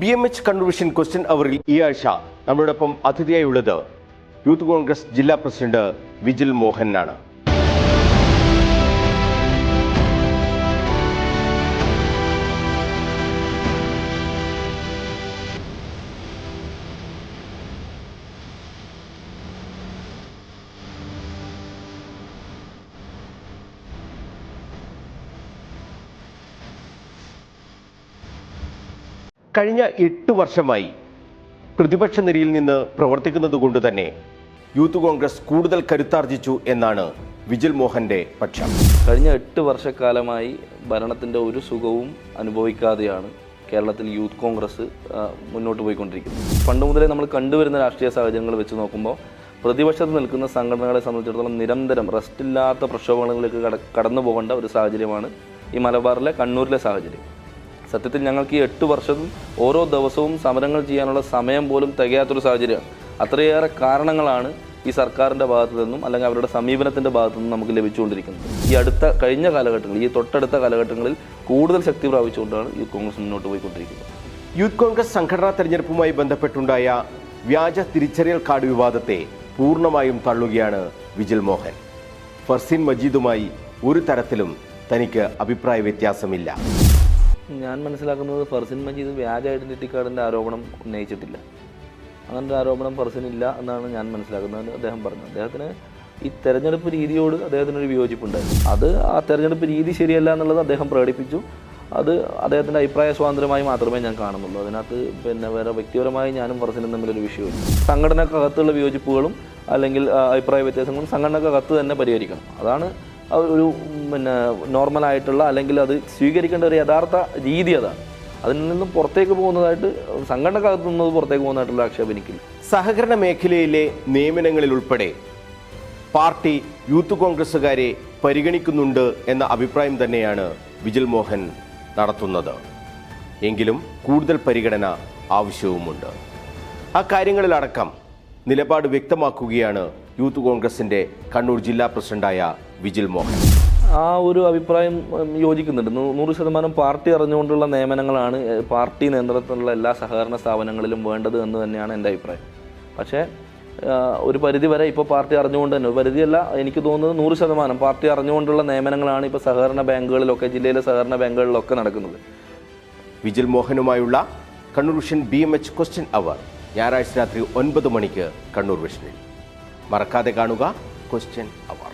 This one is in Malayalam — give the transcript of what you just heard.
B M H convention question അവറിൽ ഈ ആഴ്ച നമ്മളോടൊപ്പം അതിഥിയായുള്ളത് യൂത്ത് കോൺഗ്രസ് ജില്ലാ പ്രസിഡന്റ് വിജിൽ മോഹനാണ്. കഴിഞ്ഞ എട്ട് വർഷമായി പ്രതിപക്ഷ നിരയിൽ നിന്ന് പ്രവർത്തിക്കുന്നത് കൊണ്ട് തന്നെ യൂത്ത് കോൺഗ്രസ് കൂടുതൽ കരുത്താർജിച്ചു എന്നാണ് വിജിൽ മോഹന്റെ പക്ഷം. കഴിഞ്ഞ എട്ട് വർഷക്കാലമായി ഭരണത്തിന്റെ ഒരു സുഖവും അനുഭവിക്കാതെയാണ് കേരളത്തിൽ യൂത്ത് കോൺഗ്രസ് മുന്നോട്ട് പോയിക്കൊണ്ടിരിക്കുന്നത്. പണ്ട് മുതലേ നമ്മൾ കണ്ടുവരുന്ന രാഷ്ട്രീയ സാഹചര്യങ്ങൾ വെച്ച് നോക്കുമ്പോൾ പ്രതിപക്ഷത്ത് നിൽക്കുന്ന സംഘടനകളെ സംബന്ധിച്ചിടത്തോളം നിരന്തരം റെസ്റ്റില്ലാത്ത പ്രക്ഷോഭങ്ങളിലേക്ക് കട കടന്നു പോകേണ്ട ഒരു സാഹചര്യമാണ് ഈ മലബാറിലെ കണ്ണൂരിലെ സാഹചര്യം. സത്യത്തിൽ ഞങ്ങൾക്ക് ഈ എട്ട് വർഷം ഓരോ ദിവസവും സമരങ്ങൾ ചെയ്യാനുള്ള സമയം പോലും തികയാത്തൊരു സാഹചര്യമാണ് അത്രയേറെ കാരണങ്ങളാണ് ഈ സർക്കാരിന്റെ ഭാഗത്തു നിന്നും അല്ലെങ്കിൽ അവരുടെ സമീപനത്തിന്റെ ഭാഗത്തു നിന്നും നമുക്ക് ലഭിച്ചുകൊണ്ടിരിക്കുന്നത്. ഈ അടുത്ത കഴിഞ്ഞ കാലഘട്ടങ്ങളിൽ ഈ തൊട്ടടുത്ത കാലഘട്ടങ്ങളിൽ കൂടുതൽ ശക്തി പ്രാപിച്ചുകൊണ്ടാണ് ഈ കോൺഗ്രസ് മുന്നോട്ട് പോയിക്കൊണ്ടിരിക്കുന്നത്. യൂത്ത് കോൺഗ്രസ് സംഘടനാ തെരഞ്ഞെടുപ്പുമായി ബന്ധപ്പെട്ടുണ്ടായ വ്യാജ തിരിച്ചറിയൽ കാർഡ് വിവാദത്തെ പൂർണമായും തള്ളുകയാണ് വിജിൽ മോഹൻ. ഫർസീൻ മജീദുമായി ഒരു തരത്തിലും തനിക്ക് അഭിപ്രായ വ്യത്യാസമില്ല. ഞാൻ മനസ്സിലാക്കുന്നത് ഫർസിൻ മജീദ് വ്യാജ ഐഡന്റിറ്റി കാർഡിന്റെ ആരോപണം ഉന്നയിച്ചിട്ടില്ല. അങ്ങനത്തെ ആരോപണം ഫർസിനില്ല എന്നാണ് ഞാൻ മനസ്സിലാക്കുന്നത് അദ്ദേഹം പറഞ്ഞത് അദ്ദേഹത്തിന് ഈ തെരഞ്ഞെടുപ്പ് രീതിയോട് അദ്ദേഹത്തിനൊരു വിയോജിപ്പുണ്ടായിരുന്നു അത് ആ തെരഞ്ഞെടുപ്പ് രീതി ശരിയല്ല എന്നുള്ളത് അദ്ദേഹം പ്രകടിപ്പിച്ചു. അത് അദ്ദേഹത്തിന്റെ അഭിപ്രായ സ്വാതന്ത്ര്യമായി മാത്രമേ ഞാൻ കാണുന്നുള്ളൂ. അതിനകത്ത് പിന്നെ വേറെ വ്യക്തിപരമായി ഞാനും ഫർസിനും തമ്മിലൊരു വിഷയമില്ല. സംഘടനക്കകത്തുള്ള വിയോജിപ്പുകളും അല്ലെങ്കിൽ അഭിപ്രായ വ്യത്യാസങ്ങളും സംഘടനക്കകത്ത് തന്നെ പരിഹരിക്കണം. അതാണ് ഒരു പിന്നെ നോർമലായിട്ടുള്ള അല്ലെങ്കിൽ അത് സ്വീകരിക്കേണ്ട ഒരു യഥാർത്ഥ രീതി അതാണ്. അതിൽ നിന്നും പുറത്തേക്ക് പോകുന്നതായിട്ട് സംഘടനക്കകത്ത് നിന്നത് പുറത്തേക്ക് പോകുന്നതായിട്ടുള്ള ആക്ഷേപം എനിക്കില്ല. സഹകരണ മേഖലയിലെ നിയമനങ്ങളിൽ ഉൾപ്പെടെ പാർട്ടി യൂത്ത് കോൺഗ്രസ്സുകാരെ പരിഗണിക്കുന്നുണ്ട് എന്ന അഭിപ്രായം തന്നെയാണ് വിജിൽ മോഹൻ നടത്തുന്നത്. എങ്കിലും കൂടുതൽ പരിഗണന ആവശ്യവുമുണ്ട്. ആ കാര്യങ്ങളിലടക്കം നിലപാട് വ്യക്തമാക്കുകയാണ് യൂത്ത് കോൺഗ്രസിന്റെ കണ്ണൂർ ജില്ലാ പ്രസിഡന്റായ വിജിൽ മോഹൻ. ആ ഒരു അഭിപ്രായം യോജിക്കുന്നുണ്ട്. നൂറ് ശതമാനം പാർട്ടി അറിഞ്ഞുകൊണ്ടുള്ള നിയമനങ്ങളാണ് പാർട്ടി നേതൃത്വത്തിലുള്ള എല്ലാ സഹകരണ സ്ഥാപനങ്ങളിലും വേണ്ടത് എന്ന് തന്നെയാണ് എന്റെ അഭിപ്രായം. പക്ഷേ ഒരു പരിധി വരെ ഇപ്പോൾ പാർട്ടി അറിഞ്ഞുകൊണ്ട് തന്നെ ഒരു പരിധിയല്ല എനിക്ക് തോന്നുന്നത് നൂറ് ശതമാനം പാർട്ടി അറിഞ്ഞുകൊണ്ടുള്ള നിയമനങ്ങളാണ് ഇപ്പോൾ സഹകരണ ബാങ്കുകളിലൊക്കെ ജില്ലയിലെ സഹകരണ ബാങ്കുകളിലൊക്കെ നടക്കുന്നത്. Vijil മോഹനുമായുള്ള Kannur vision B M H question hour ഞായറാഴ്ച രാത്രി ഒൻപത് മണിക്ക് കണ്ണൂർ വിഷനിൽ. മറക്കാതെ കാണുക ക്വസ്റ്റ്യൻ അവർ.